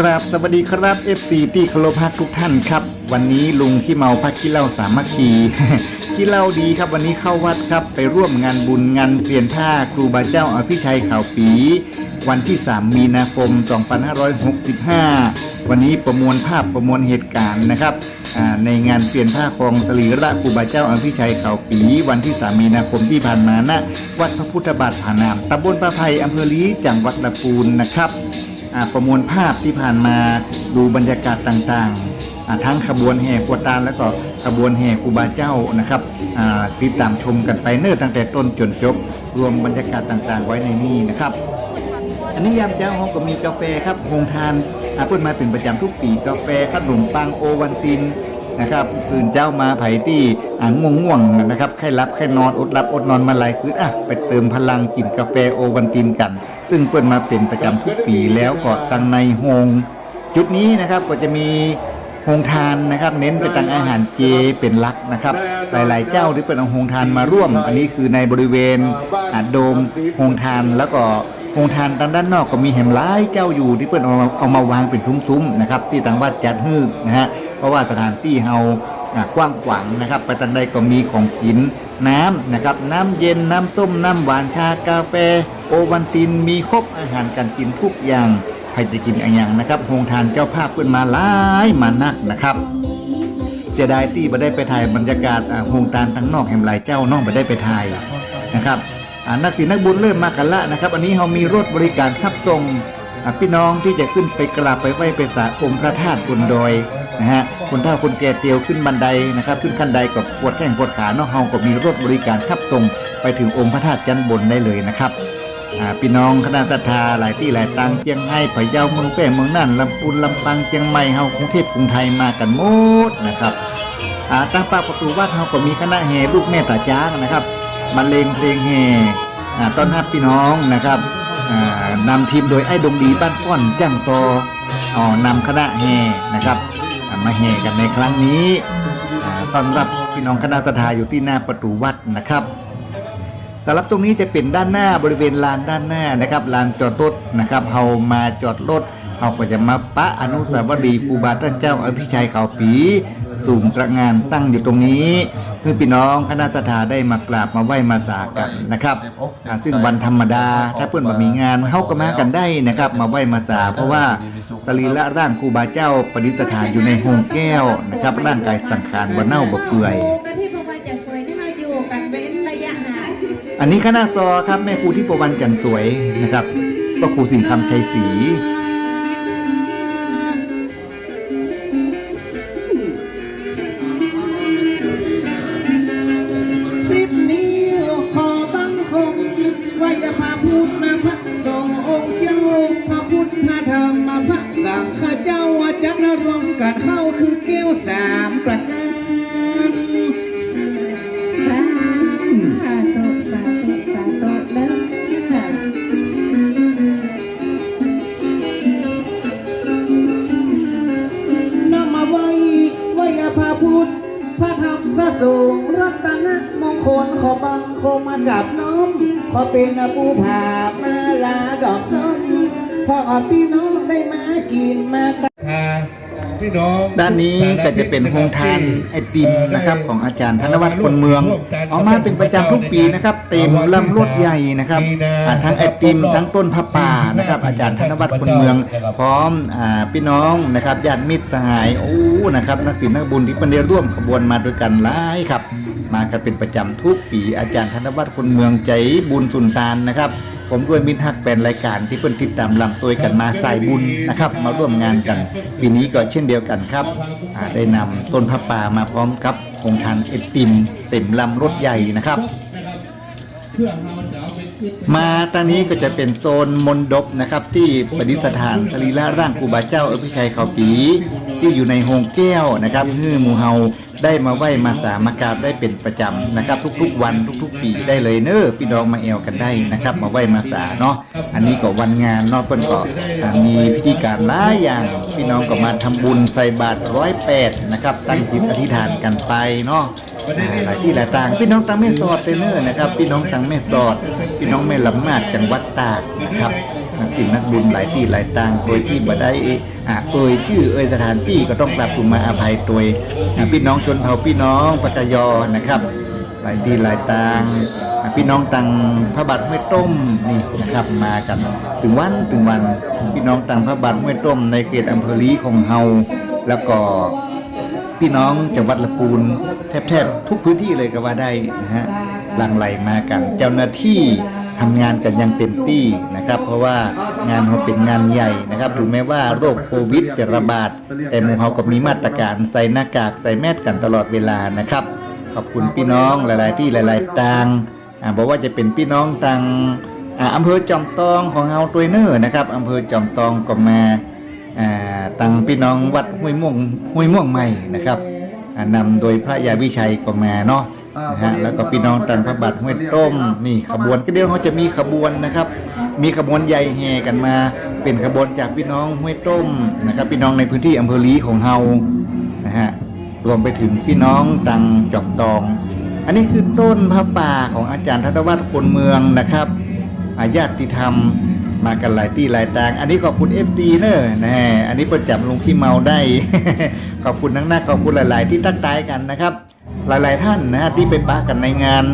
ครับสวัสดีครับ FC ที่เคารพักทุกท่านครับ วันนี้ลุงขี้เมาพักขี้เหล้าสามัคคีขี้เหล้าดีครับวันนี้เข้าวัดครับไปร่วมงานบุญงานเปลี่ยนผ้าครูบาเจ้าอภิชัยข่าวปี วันที่ 3 มีนาคม 2565 วันนี้ประมวลภาพประมวลเหตุการณ์นะครับในงานเปลี่ยนผ้าครองสรีระครูบาเจ้าอภิชัยข่าวปี วันที่ 3 มีนาคมที่ผ่านมาณวัดพระพุทธบาทผานามตำบลประไพอำเภอลีจังหวัดลำพูนนะครับ ประมวลภาพที่ผ่านมาดูบรรยากาศต่างๆ ทั้งขบวนแห่ขวตาลแล้วก็ขบวนแห่ครูบาเจ้านะครับติดตามชมกันไปเนิ่นตั้งแต่ต้นจนจบ รวมบรรยากาศต่างๆ ไว้ในนี้นะครับ อันนี้ยามเจ้าเขาก็มีกาแฟครับโฮงทานอาเพิ่นมาเป็นประจำทุกปีกาแฟขนมปังโอวันติน นะครับอื่นเจ้ามาไผ่ที่อ่างง่วงๆนะครับใครรับใครนอนอดรับอดนอนมาหลายคืนอะไปเติมพลังกินกาแฟโอวันตินกัน ซึ่งเปิ้นมาเป็นประจำทุกปีแล้วก็ตังในโฮงจุดนี้นะครับก็จะมีโฮงทานนะครับ เน้นไปตังอาหารเจเป็นหลักนะครับ หลาย ๆ เจ้าที่เป็นเอาโฮงทานมาร่วม อันนี้คือในบริเวณอ่าโดมโฮงทานแล้วก็โรงทานทางด้านนอกก็มีแหมหลายเจ้าอยู่ที่เพิ่นเอามาเอามาวางเป็นซุ้มๆนะครับ ที่ทางวัดจัดฮื้อนะฮะ ราะว่าสถานที่เฮากว้างขวางนะครับ ไปทางใดก็มีของกินน้ำนะครับน้ำเย็นน้ำต้มน้ำหวานชากาแฟ โอวันตินมีครบอาหารการกินทุกอย่างใครจะกินอะไรอย่างนะครับโรงทานเจ้าภาพเพิ่นมาหลายมานักนะครับเสียดายที่ไม่ได้ไปถ่ายบรรยากาศโฮงตานทั้งนอกแห่งหลายเจ้าน้องไม่ได้ไปถ่ายนะครับนักศิลป์นักบุญเริ่มมากันละนะครับ อันนี้เรามีรถบริการขับตรงพี่น้องที่จะขึ้นไปกราบไปไหว้ไปสาองค์พระธาตุบนดอย นะฮะคนเฒ่าคนแก่เตียวขึ้นบันไดนะครับ ขึ้นขั้นใดก็ปวดแข้งปวดขาเนาะเฮาก็มีรถบริการขับตรงไปถึงองค์พระธาตุจันบนได้เลยนะครับพี่น้องคณะศรัทธาหลายที่หลายตังเชียงให้พะเยาเมืองแป้เมืองน่านลำพูนลำปางเชียงใหม่เฮากรุงเทพกรุงไทยมากันหมดนะครับอ่าตั้งปากประตูวัดเฮาก็มีคณะแห่ลูกแม่ตาจ้างนะครับบรรเลงเพลงแห่ต้อนรับพี่น้องนะครับนำทีมโดยไอ้ดงดีบ้านก้อนจ้างซออ๋อนำคณะแห่นะครับ มาแห่กันในครั้งนี้ต้อนรับพี่น้องคณะสัทธาอยู่ที่หน้าประตูวัดนะครับสำหรับตรงนี้จะเป็นด้านหน้าบริเวณลานด้านหน้านะครับลานจอดรถนะครับเฮามาจอดรถ เฮาก็จะมาปะอนุสาวรีย์ครูบาท่านเจ้าอภิชัยเขาปีสูงตระงานตั้งอยู่ตรงนี้เพื่อพี่น้องคณะสถาได้มากราบมาไหว้มาสากันนะครับซึ่งวันธรรมดาถ้าเพื่อนบ่มีงานเฮาก็มากันได้นะครับ มาไหว้มาสาเพราะว่าสรีระร่างครูบาเจ้าประดิษฐานอยู่ในโฮงแก้วนะครับ ร่างกายสังขารบ่เน่าบ่เปื่อยกันที่พระบาจะสวยนี่เราอยู่กันเว้นระยะห่างอันนี้คณะซอครับแม่ครูที่ประวันจันสวยนะครับก็ครูสิงคำชัยศรี คมมาจับน้อมขอเป็นปูผามาลาดอกส้มพอพี่น้องได้มากินมาพี่น้องด้านนี้ก็จะเป็นโฮงทานไอติมนะครับ ของอาจารย์ธนวัฒน์คนเมืองเอามาเป็นประจำทุกปีนะครับเต็มลำรถใหญ่นะครับอ่าทั้งไอติมทั้งต้นผ้าป่านะครับ อาจารย์ธนวัฒน์คนเมือง พร้อมอ่าพี่น้องนะครับญาติมิตรสหายโอ้นะครับนักศิลป์นักบุญที่เป็นได้ร่วมขบวนมาด้วยกันหลายครับ มากันเป็นประจำทุกปีอาจารย์ธนวัฒน์คนเมืองใจบุญสุนทานนะครับ ผมด้วยมิตรฮักเป็นรายการที่เพิ่นติดตามลำตัวกันมาสายบุญนะครับ มาร่วมงานกัน ปีนี้ก็เช่นเดียวกันครับได้นำต้นพระป่ามาพร้อมกับองค์ทานเอติมเต็มลำรถใหญ่นะครับ มาตอนนี้ก็จะเป็นโซนมนดบนะครับ ที่ประดิษฐานสรีระร่างครูบาเจ้าอภิชัยเขาปี ที่อยู่ในโฮงแก้วนะครับฮือมูเฮาได้มาไหว้มาสามากราบได้เป็นประจำนะครับ ทุกๆ วันทุกๆ ปีได้เลยเนอะพี่น้องมาแอวกันได้นะครับ มาไหว้มาสาเนาะอันนี้ก็วันงานนาะเพิ่นก็มีพิธีการหลายอย่าง พี่น้องก็มาทำบุญใส่บาตรร้อยแปดนะครับตั้งจิตอธิษฐานกันไปเนาะ หลายที่หลายต่าง พี่น้องตังแม่สอดเตเนอร์นะครับ พี่น้องตังแม่สอด พี่น้องแม่ลำมาดจังหวัดตากนะครับนักศิลป์นักบุญหลายที่หลายต่างโดยที่บ่ได้อ่าเอ่ยชื่อเอ่ยสถานที่ก็ต้องกลับตุมาอภัยโดยพี่น้องชนเผ่าพี่น้องปัจจยอนะครับ หลายที่หลายต่างพี่น้องตังพระบาทห้วยต้มนี่นะครับมากัน ถึงวันถึงวัน พี่น้องตังพระบาทห้วยต้มในเขตอำเภอลีของเฮาแล้วก็ พี่น้องจังหวัดละปูนแทบๆทุกพื้นที่เลยก็ว่าได้นะฮะหลั่งไหลมากัน เจ้าหน้าที่ทำงานกันอย่างเต็มที่นะครับ เพราะว่างานเขาเป็นงานใหญ่นะครับถึงแม้ว่าโรคโควิดจะระบาด แต่หมู่เขาก็มีมาตรการใส่หน้ากากใส่แมสกันตลอดเวลานะครับ ขอบคุณพี่น้องหลาย ๆ ที่หลาย ๆ ต่างบอกว่าจะเป็นพี่น้องต่างอ่าอำเภอจอมตองของเฮาตัวเนอร์นะครับอำเภอจอมตองก็มา ตังพี่น้องวัดห้วยม่วงห้วยม่วงใหม่นะครับอ่านำโดยพระยาวิชัยก็มาเนาะนะฮะแล้วก็พี่น้องตังพระบาทห้วยต้มนี่ขบวนก็เดี๋ยวเขาจะมีขบวนนะครับ มีขบวนใหญ่แห่กันมา เป็นขบวนจากพี่น้องห้วยต้มนะครับ พี่น้องในพื้นที่อำเภอลีของเฮานะฮะรวมไปถึงพี่น้องตังจอมตอง อันนี้คือต้นพระป่าของอาจารย์ทัตวัฒน์คนเมืองนะครับอาญาติธรรม มากันหลายที่หลายต่าง อันนี้ขอบคุณ FD เนอะนะอันนี้ประจับลุงขี้เมาได้ ขอบคุณนักหน้าขอบคุณหลาย ๆ ที่ตั้งใจกันนะครับ หลาย ๆ ท่านนะที่ไปปะกันในงาน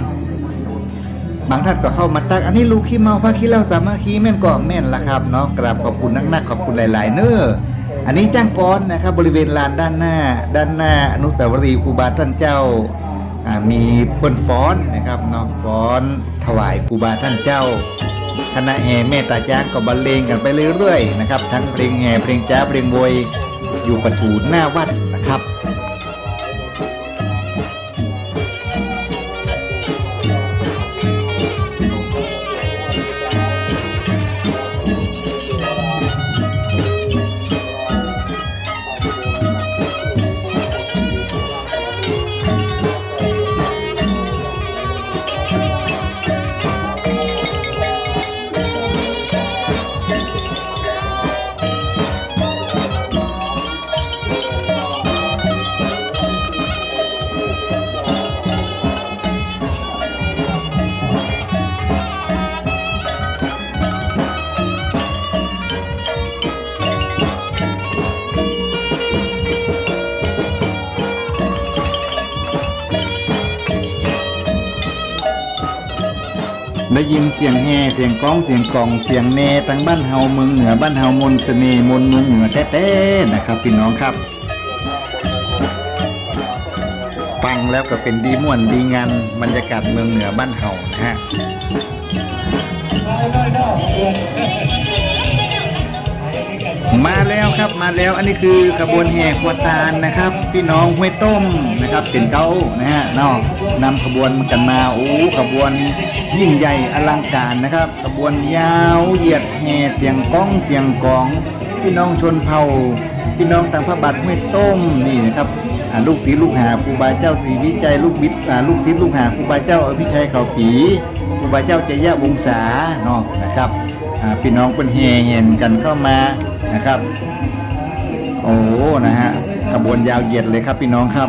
บางท่านก็เข้ามาตัก อันนี้ลูกขี้เมาพระขี้เหล่าสามัคคีแม่นก็แม่นละครับเนาะกราบขอบคุณนักหน้าขอบคุณหลาย ๆ เนอะอันนี้จ้างฟ้อนนะครับบริเวณลานด้านหน้า ด้านหน้าอนุสาวรีย์ครูบาท่านเจ้าอ่ามีเปิ้นฟ้อนนะครับเนาะฟ้อนถวายครูบาท่านเจ้า คณะแห่แม่ตาจ้างก็บรรเลงกันไปเรื่อยๆนะครับ ทั้งเพลงแห่เพลงจ้าเพลงโวยอยู่ประตูหน้าวัดนะครับ ได้ยินเสียงแห่เสียงก้องเสียงกล่องเสียงแนตั้งบ้านเฮาเมืองเหนือบ้านเฮามนเสน่ห์มนเมืองเหนือแท้ๆนะครับ พี่น้องครับฟังแล้วก็เป็นดีม่วนดีงานบรรยากาศเมืองเหนือบ้านเฮานะฮะ มาแล้วครับมาแล้วอันนี้คือขบวนแห่ขวดตาลนะครับ พี่น้องห้วยต้มนะครับเป็นเก้านะฮะนาะนำขบวนกันมาโอ้ขบวนยิ่งใหญ่อลังการนะครับ ขบวนยาวเหยียดแห่เสียงก้องเสียงกลอง พี่น้องชนเผ่า พี่น้องทางพระบาทห้วยต้มนี่นะครับลูกศิษย์ลูกหาครูบาเจ้าศรีวิจัยลูกบิดลูกศิษย์ลูกหาครูบาเจ้าอภิชัยเขาปีครูบาเจ้าเจยะวงศาเนาะนะครับพี่น้องเป็นเฮเห็นกันเข้ามา นะครับ โอ้นะฮะขบวนยาวเหยียดเลยครับพี่น้องครับ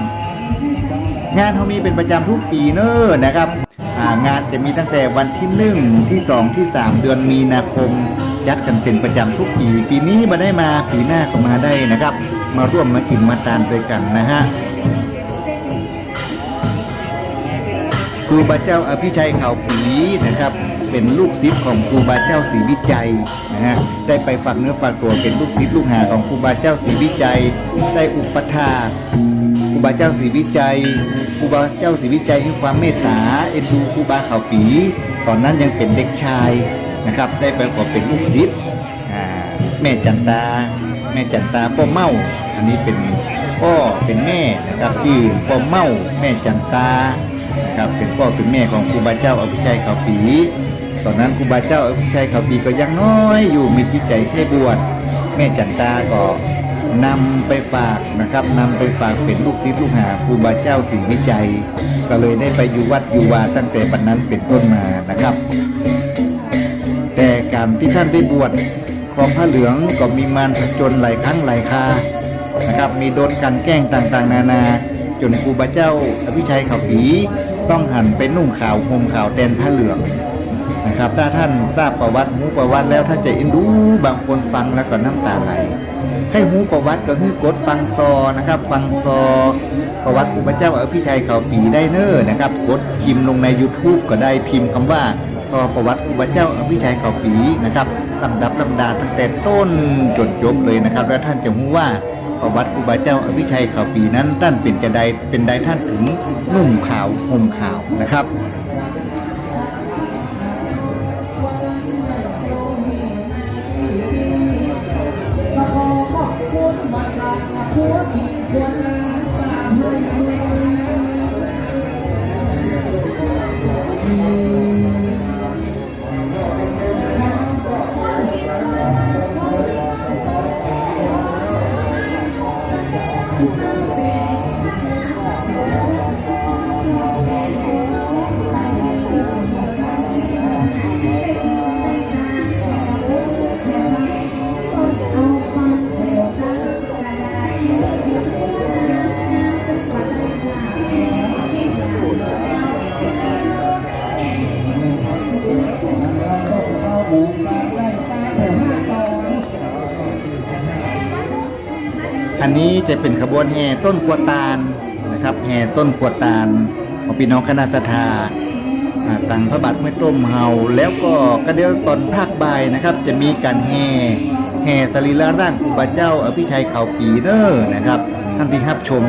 งานเขามีเป็นประจำทุกปีเนอะนะครับางานจะมีตั้งแต่วันที่หนึ่งที่สองที่สามเดือนมีนาคมยัดกันเป็นประจำทุกปี ปีนี้มาได้มาปีหน้าก็มาได้นะครับ มาร่วมมากินมาทานด้วยกันนะฮะ รูบาเจ้าอภิชัยเขาปีนะครับ เป็นลูกศิษย์ของครูบาเจ้าศรีวิจัยนะฮะได้ไปฝากเนื้อฝากตัวเป็นลูกศิษย์ลูกหาของครูบาเจ้าศรีวิจัย ได้อุปถาครูบาเจ้าศรีวิจัยครูบาเจ้าศรีวิจัยให้ความเมตตาเอ็นดูครูบาเขาปีตอนนั้นยังเป็นเด็กชายนะครับ ได้ไปขอเป็นลูกศิษย์แม่จันตา แม่จันตาป้อเมาอันนี้เป็นพ่อเป็นแม่นะครับชื่อป้อเมาแม่จันตา นะครับเป็นพ่อเป็นแม่ของครูบาเจ้าอภิชัยเขาปีตอนนั้นครูบาเจ้าอภิชัยเขาปีก็ยังน้อยอยู่มีจิตใจแค่บวชแม่จันตาก็นำไปฝากนะครับนำไปฝากเป็นลูกศิษย์ลูกหาครูบาเจ้าศรีวิจัย ก็เลยได้ไปอยู่วัดอยู่วาตั้งแต่ปัจนั้นเป็นต้นมานะครับ แต่การที่ท่านได้บวชของพระเหลืองก็มีมารผจญหลายครั้งหลายครานะครับ มีโดนกันแกล้งต่างๆ นานา จนครูบาเจ้าอภิชัยเขาปีต้องหันไปนุ่งขาวห่มขาวแทนผ้าเหลืองนะครับถ้าท่านทราบประวัติหูประวัติแล้วท่านจะเอ็นดูบางคนฟังแล้วก็น้ำตาไหลใครหูประวัติก็คือกดฟังต่อนะครับ ฟังต่อประวัติของพระเจ้าอภิชัยเขาปีได้เนอร์นะครับกดพิมพ์ลงใน YouTube ก็ได้พิมพ์คำว่าซอประวัติของพระเจ้าอภิชัยเขาปีนะครับลำดับลำดาตั้งแต่ต้นจนจบเลยนะครับ แล้วท่านจะรู้ว่า ประวัติครูบาเจ้าอภิชัยข่าวปีนั้นท่านเป็นจะใดเป็นใดท่านถึงนุ่มขาวห่มขาวนะครับ อันนี้จะเป็นขบวนแห่ต้นขวดตาลนะครับแห่ต้นขวดตาลของพี่น้องคณะทาอ่าตังพระบาทไม่ต้มเฮาแล้วก็กระเดียวตอนภาคบ่ายนะครับ จะมีการแห่แห่สรีระร่างครูบาเจ้าอภิชัยเขาปีเนอร์นะครับ ท่านที่รับชม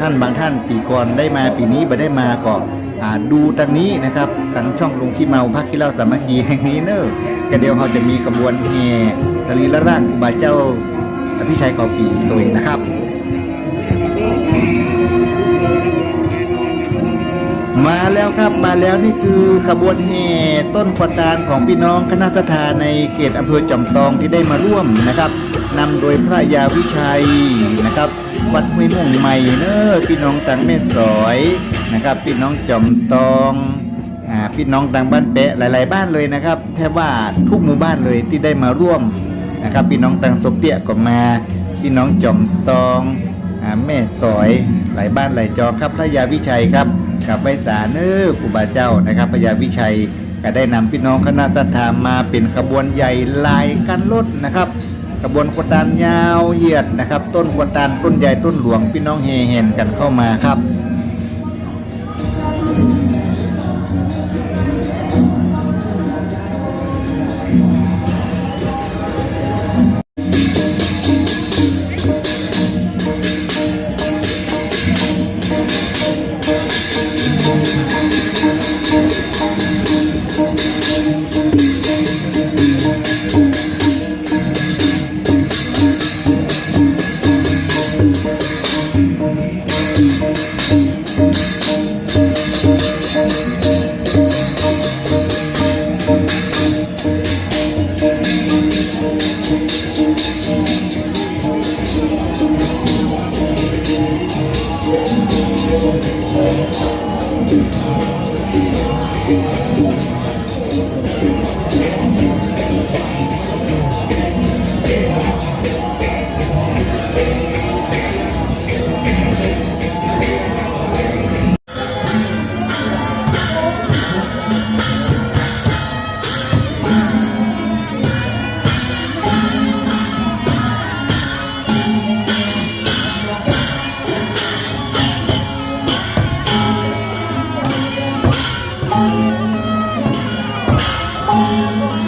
ท่านบางท่านปีก่อนได้มาปีนี้ไม่ได้มาก็ดูตังนี้นะครับ ตังช่องลุงขี้เมาพักขี้เหล่าสามัคคีแห่งนี้เนอร์กระเดียวเขาจะมีขบวนแห่สรีระร่างครูบาเจ้าอภิชัยขาปีตัวเองนะครับมาแล้วครับมาแล้วนี่คือขบวนแห่ต้นขวดตาลของพี่น้องคณะสถานในเขตอำเภอจอมตองที่ได้มาร่วมนะครับนำโดยพระยาวิชัยนะครับ วัดห้วยม่วงใหม่เนอพี่น้องต่างแม่สอยนะครับ พี่น้องจอมตอง พี่น้องต่างบ้านเปะหลาย ๆ บ้านเลยนะครับ แทบว่าทุกหมู่บ้านเลยที่ได้มาร่วมนะครับพี่น้องตังสมเตียก็มาพี่น้องจอมตองอแม่สอยหลายบ้านหลายจอครับพระยาวิชัยครับกับไวสาเนอครูบาเจ้านะครับพระยาวิชัยก็ได้นำพี่น้องคณะสัทธามาเป็นขบวนใหญ่ลายกันรถนะครับขบวนกวดานยาวเหยียดนะครับ ต้นกวดานต้นใหญ่ต้นหลวงพี่น้องเฮเห็นกันเข้ามาครับ Senhor.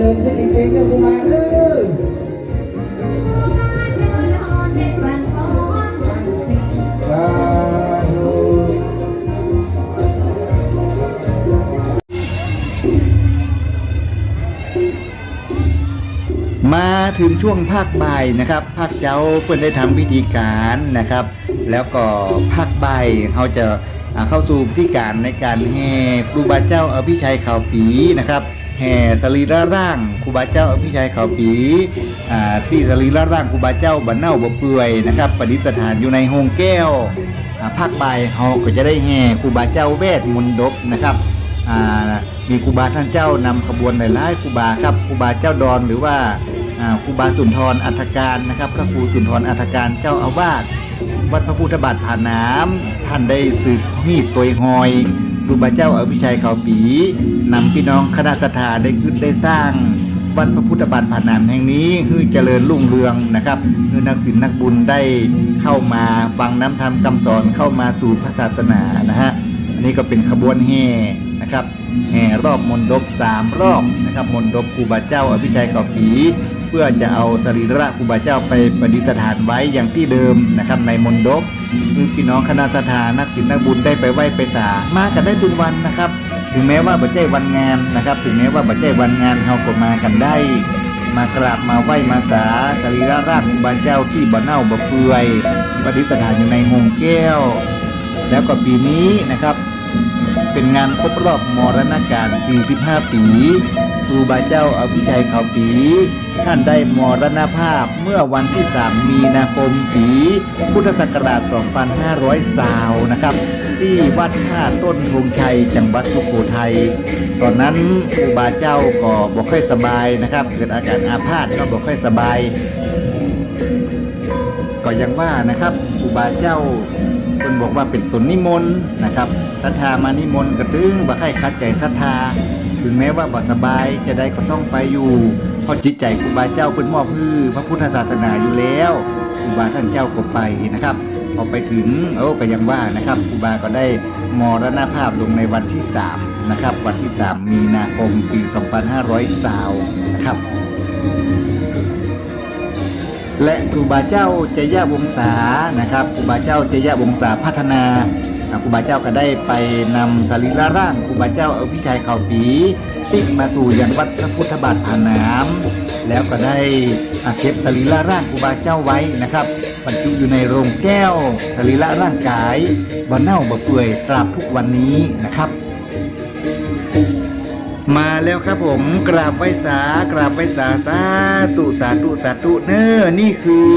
ดินขึ้นจริงๆนะคุณมาเออมาถึงช่วงภาคบนะครับ ภาคเจ้าเพื่อนได้ทำพิธีการนะครับ แล้วก็ภาคบเขาจะเข้าสู่พิธีการในการแห่ครูบาเจ้าเอภิชัยข่าวปีนะครับ แห่สรีระร่างครูบาเจ้าอภิชัยเขาปีอ่าที่สรีระร่างครูบาเจ้าบันเน่าบ่เปื่อยนะครับประดิษฐานอยู่ในโฮงแก้วอ่าภาคบายเขาก็จะได้แห่ครูบาเจ้าเวทมนดบนะครับอ่ามีครูบาท่านเจ้านำขบวนหลายๆครูบาครับครูบาเจ้าดอนหรือว่าอ่าครูบาสุนทรอัฐการนะครับ พระครูสุนทรอัฐการเจ้าอาวาสวัดพระพุทธบาทผ่านน้ำท่านได้สืบมีดตัวหอย รูบาเจ้าอภิชัยเขาปีนำพี่น้องคณะสถาได้ขึ้นได้สร้างวัดพระพุทธบาทผาน้ำแห่งนี้คือเจริญรุ่งเรืองนะครับคือนักศิลป์นักบุญได้เข้ามาฟังน้ำธรรมคำสอนเข้ามาสู่พระศาสนานะฮะอันนี้ก็เป็นขบวนแห่นะครับแห่รอบมณฑปสามรอบนะครับมณฑปครูบาเจ้าอภิชัยเกาปี เพื่อจะเอาสรีระครูบาเจ้าไปประดิษฐานไว้อย่างที่เดิมนะครับในมณฑปคือพี่น้องคณะสถานนักศิลป์นักบุญได้ไปไหว้ไปสามากันได้ทุกวันนะครับ ถึงแม้ว่าบัจเจวันงานนะครับ ถึงแม้ว่าบัจเจวันงานเราก็มากันได้ มากราบมาไหว้มาสาสรีระร่างครูบาเจ้าที่บ่เน่าบ่เปื่อยประดิษฐานอยู่ในโฮงแก้ว แล้วก็ปีนี้นะครับ เป็นงานครบรอบมรณการ 45 ปี ครูบาเจ้าอภิชัยเขาปี ท่านได้มรณภาพเมื่อวันที่ 3 มีนาคมปีพุทธศักราช 2500สาวนะครับ ที่วัดท่าต้นธงชัยจังหวัดสุโขทัยตอนนั้นครูบาเจ้าก็บอกค่อยสบายนะครับ เกิดอาการอาพาธก็บอกค่อยสบาย ก็ยังว่านะครับครูบาเจ้าเพิ่นบอกว่าเป็นตนนิมนต์นะครับศรัทธามานิมนต์กระตึงบ่ใครคัดใจศรัทธา ถึงแม้ว่าบ่สบายจะได้ก็ต้องไปอยู่เพราะจิตใจครูบาเจ้าเพิ่นมอบคือพระพุทธศาสนาอยู่แล้วครูบาท่านเจ้าก็ไปนะครับพอไปถึงโอ้ก็ยังว่านะครับครูบาก็ได้มรณภาพลงในวันที่3นะครับวันที่ 3 มีนาคมปี2520นะครับและครูบาเจ้าเจยะวงศานะครับครูบาเจ้าเจยะวงศาพัฒนา ครูบาเจ้าก็ได้ไปนำสรีระร่างครูบาเจ้าเอาพิชัยเข่าปีปิกมาสู่ยังวัดพระพุทธบาทผาน้ำแล้วก็ได้เก็บสรีระร่างครูบาเจ้าไว้นะครับบรรจุอยู่ในโรงแก้วสรีระร่างกายบ่เน่าบ่เปื่อยตราบทุกวันนี้นะครับ มาแล้วครับผมกราบไหว้สากราบไหว้สาสาตุสาตุสาตุเนอนี่คือ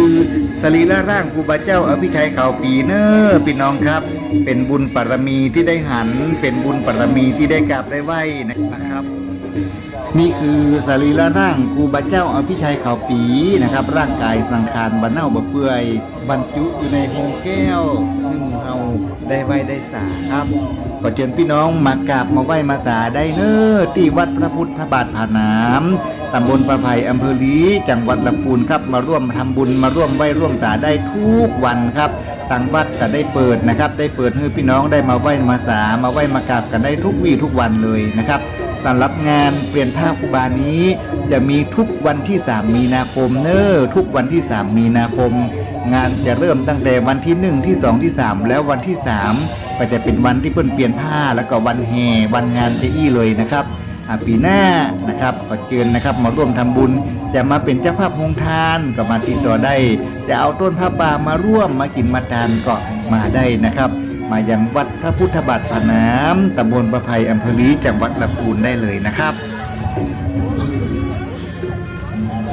สรีระร่างครูบาเจ้าอภิชัยเขาปีเนอพี่น้องครับ เป็นบุญปรมีที่ได้หัน เป็นบุญปรมีที่ได้กราบได้ไหว้นะครับนี่คือสรีระร่างครูบาเจ้าอภิชัยเขาปีนะครับ ร่างกายสังขารบรรเน่าบะเปื่อย บรรจุอยู่ในโฮงแก้วซึ่งเฮาได้ไหว้ได้สาครับ ขอเชิญพี่น้องมากราบมาไหว้มาสาได้เนอที่วัดพระพุทธบาทผาน้ำตำบลประไพอำเภอลีจังหวัดลำพูนครับมาร่วมทำบุญมาร่วมไหว้ร่วมสาได้ทุกวันครับทางวัดก็ได้เปิดนะครับ ได้เปิดให้พี่น้องได้มาไหว้มาสามาไหว้มากราบกันได้ทุกวี่ทุกวันเลยนะครับสำหรับงานเปลี่ยนผ้าคูบานี้ จะมีทุกวันที่ 3 มีนาคมเนอทุกวันที่ 3 มีนาคม งานจะเริ่มตั้งแต่วันที่ 1 ที่ 2 ที่ 3 แล้ววันที่ 3 ก็จะเป็นวันที่เพิ่นเปลี่ยนผ้าแล้วก็วันแห่วันงานเจอี้เลยนะครับปีหน้านะครับก็เชิญนะครับมาร่วมทำบุญจะมาเป็นเจ้าภาพโฮงทานก็มาติดต่อได้ จะเอาต้นผ้าป่ามาร่วมมากินมาทานก็มาได้นะครับ มายังวัดพระพุทธบาทผาน้ำตำบลประภัยอำเภอลีจังหวัดลำพูนได้เลยนะครับ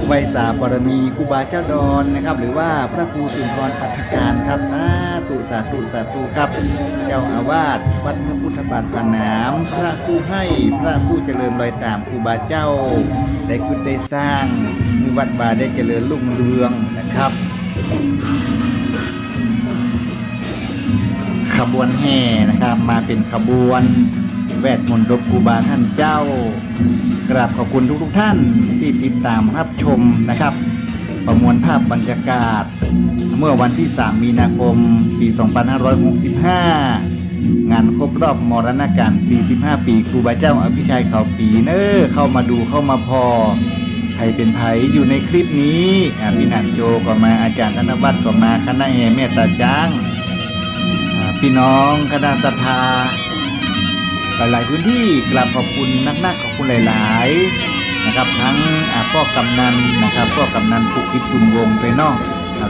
ไวยสาบารมีครูบาเจ้าดอนนะครับ หรือว่าพระครูสุนทรอัฐการครับสาธุสาธุสาธุครับ เจ้าอาวาสวัดพระพุทธบาทผาน้ำพระผู้ให้พระผู้เจริญรอยตามครูบาเจ้า ได้คุดได้สร้างคือวัดบาได้เจริญรุ่งเรืองนะครับขบวนแห่นะครับมาเป็นขบวน แวดมนต์รบครูบาท่านเจ้ากราบขอบคุณทุกๆท่านที่ติดตามรับชมนะครับ ประมวลภาพบรรยากาศ เมื่อวันที่ 3 มีนาคม ปี 2565 งานครบรอบมรณการ 45 ปีครูบาเจ้าอภิชัยเขาปีเนอร์เข้ามาดูเข้ามาพอใครเป็นไผอยู่ในคลิปนี้อะพี่นันโจก็มาอาจารย์ธนวัฒน์ก็มาคณะแห่เมตตาจ้างพี่น้องคณะศรัทธา หลาย ๆ พื้นที่กราบขอบคุณนักๆขอบคุณหลาย ๆ นะครับ ทั้งอาพ่อกำนันนะครับพ่อกำนันภูกิจจุนวงไปนอก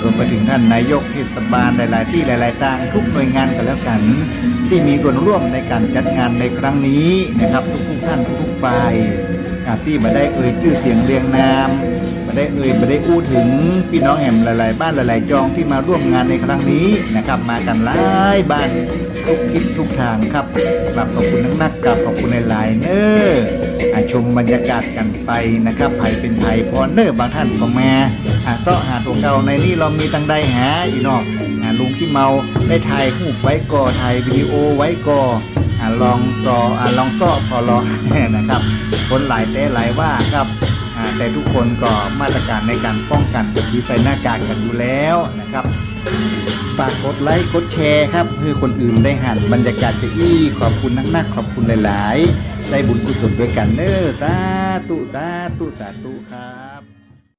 รวมไปถึงท่านนายกเทศบาลหลาย ๆ ที่หลายๆต่างทุกหน่วยงานกันแล้วกัน ที่มีส่วนร่วมในการจัดงานในครั้งนี้นะครับ ทุกๆท่านทุกๆฝ่ายที่มาได้เอ่ยชื่อเสียงเรียงนาม มาได้เอ่ยมาได้อู้ถึงพี่น้องแห่มหลาย ๆ บ้านหลาย ๆ จองที่มาร่วมงานในครั้งนี้นะครับ มากันหลายบ้านทุกทิศทุกทางครับกลับขอบคุณนักนักๆกลับขอบคุณหลายๆเนอร์อ่าชมบรรยากาศกันไปนะครับไผ่เป็นไผ่พอเนอร์บางท่านก็มาอ่าเสาะหาตัวเก่าในนี่เรามีตังใดหาอีนอกอาลุงขี้เมาได้ถ่ายรูปไว้ก่อถ่ายวิดีโอไว้ก่ออาลองต่ออาลองเสาะพอรอนะครับ คนหลายแต่หลายว่าครับ แต่ทุกคนก็มาตรการในการป้องกันก็คือใส่หน้ากากกันอยู่แล้วนะครับฝากกดไลค์กดแชร์ครับเพื่อคนอื่นได้หันบรรยากาศจะอี้ขอบคุณนักๆขอบคุณหลาย ๆ ได้บุญกุศลด้วยกันเนอสาตุสาตุสาตุครับ